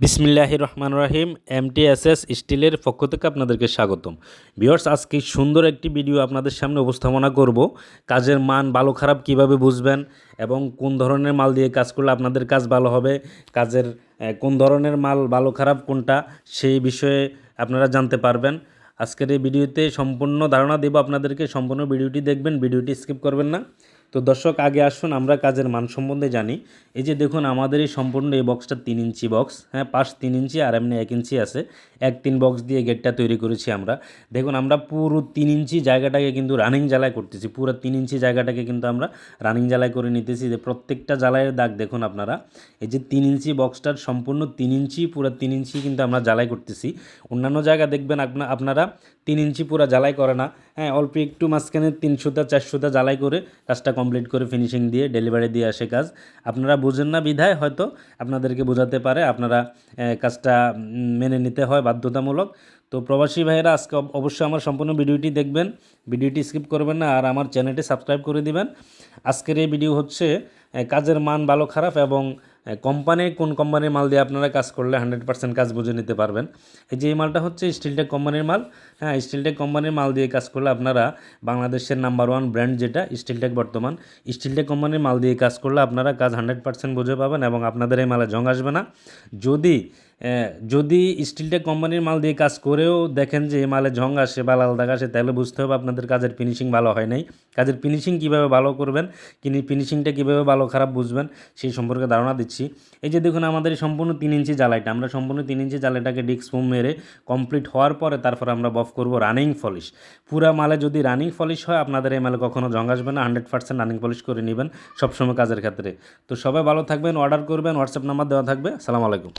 বিসমিল্লাহ রহমান রাহিম এমটিএসএস স্টিলের পক্ষ থেকে আপনাদেরকে স্বাগতম। বিয়ার্স আজকে সুন্দর একটি ভিডিও আপনাদের সামনে উপস্থাপনা করব। কাজের মান ভালো, খারাপ কীভাবে বুঝবেন এবং কোন ধরনের মাল দিয়ে কাজ করলে আপনাদের কাজ ভালো হবে, কাজের কোন ধরনের মাল ভালো, খারাপ, কোনটা সেই বিষয়ে আপনারা জানতে পারবেন। আজকের এই ভিডিওতে সম্পূর্ণ ধারণা দেব আপনাদেরকে, সম্পূর্ণ ভিডিওটি দেখবেন, ভিডিওটি স্কিপ করবেন না। তো দর্শক, আগে আসুন, আমরা কাজের মান সম্বন্ধে জানি। এই যে দেখুন, আমাদের এই সম্পূর্ণ এই বক্সটা তিন ইঞ্চি বক্স হ্যাঁ পাশ তিন ইঞ্চি আর এমনি এক ইঞ্চি আছে। এক তিন বক্স দিয়ে গেটটা তৈরি করেছি আমরা। দেখুন, আমরা পুরো তিন ইঞ্চি জায়গাটাকে কিন্তু রানিং জ্বালায় করতেছি। পুরো তিন ইঞ্চি জায়গাটাকে কিন্তু আমরা রানিং জ্বালায় করে নিতেছি। যে প্রত্যেকটা জ্বালাইয়ের দাগ দেখুন আপনারা, এই যে তিন ইঞ্চি বক্সটার সম্পূর্ণ তিন ইঞ্চি, পুরো তিন ইঞ্চি কিন্তু আমরা জ্বালাই করতেছি। অন্যান্য জায়গা দেখবেন, আপনা, আপনারা তিন ইঞ্চি পুরো জ্বালাই করে না। হ্যাঁ অল্প একটু মাঝখানে তিনশোটা চারশোটা জ্বালাই করে কাজটা কমপ্লিট করে ফিনিশিং দিয়ে ডেলিভারি দিয়ে আসে কাজ। আপনারা বুঝেন না বিধায় হয়তো আপনাদেরকে বোঝাতে পারে, আপনারা কাজটা মেনে নিতে হয় বাধ্যতামূলক। তো প্রবাসী ভাইয়েরা, আজকে অবশ্যই আমার সম্পূর্ণ ভিডিওটি দেখবেন, ভিডিওটি স্কিপ করবেন না, আর আমার চ্যানেলটি সাবস্ক্রাইব করে দিবেন। আজকের এই ভিডিও হচ্ছে কাজের মান ভালো খারাপ এবং কোম্পানি কোন কোম্পানির মাল দিয়ে আপনারা কাজ করলে হান্ড্রেড পার্সেন্ট কাজ বুঝে নিতে পারবেন। এই যে এই মালটা হচ্ছে স্টিলটেক কোম্পানির মাল। হ্যাঁ স্টিলটেক কোম্পানির মাল দিয়ে কাজ করলে আপনারা বাংলাদেশের নাম্বার ওয়ান ব্র্যান্ড যেটা, স্টিলটেক বর্তমান, স্টিলটেক কোম্পানির মাল দিয়ে কাজ করলে আপনারা কাজ হান্ড্রেড পার্সেন্ট বুঝে পাবেন এবং আপনাদের এই মালে জং আসবে না। যদি যদি স্টিলটেক কোম্পানির মাল দিয়ে কাজ করেও দেখেন যে মালে জং আসে বা লাল দাগ আসে, তাহলে বুঝতে হবে আপনাদের কাজের ফিনিশিং ভালো হয় নাই। কাজের ফিনিশিং কীভাবে ভালো করবেন কিনি ফিনিশিংটা কীভাবে ভালো খারাপ বুঝবেন, সেই সম্পর্কে ধারণা দিচ্ছি। এই যে দেখুন, আমাদের সম্পূর্ণ তিন ইঞ্চি জ্বালাইটা, আমরা সম্পূর্ণ তিন ইঞ্চি জ্বালাইটাকে ডিস্ক ফোম মেরে কমপ্লিট হওয়ার পরে তারপর আমরা বফ করব রানিং পলিশ পুরা মালে যদি রানিং পলিশ হয়, আপনাদের এই মালে কখনো জং আসবে না হান্ড্রেড পার্সেন্ট রানিং পলিশ করে নেবেন সবসময় কাজের ক্ষেত্রে। তো সবাই ভালো থাকবেন অর্ডার করবেন হোয়াটসঅ্যাপ নাম্বার দেওয়া থাকবে। সালাম আলাইকুম।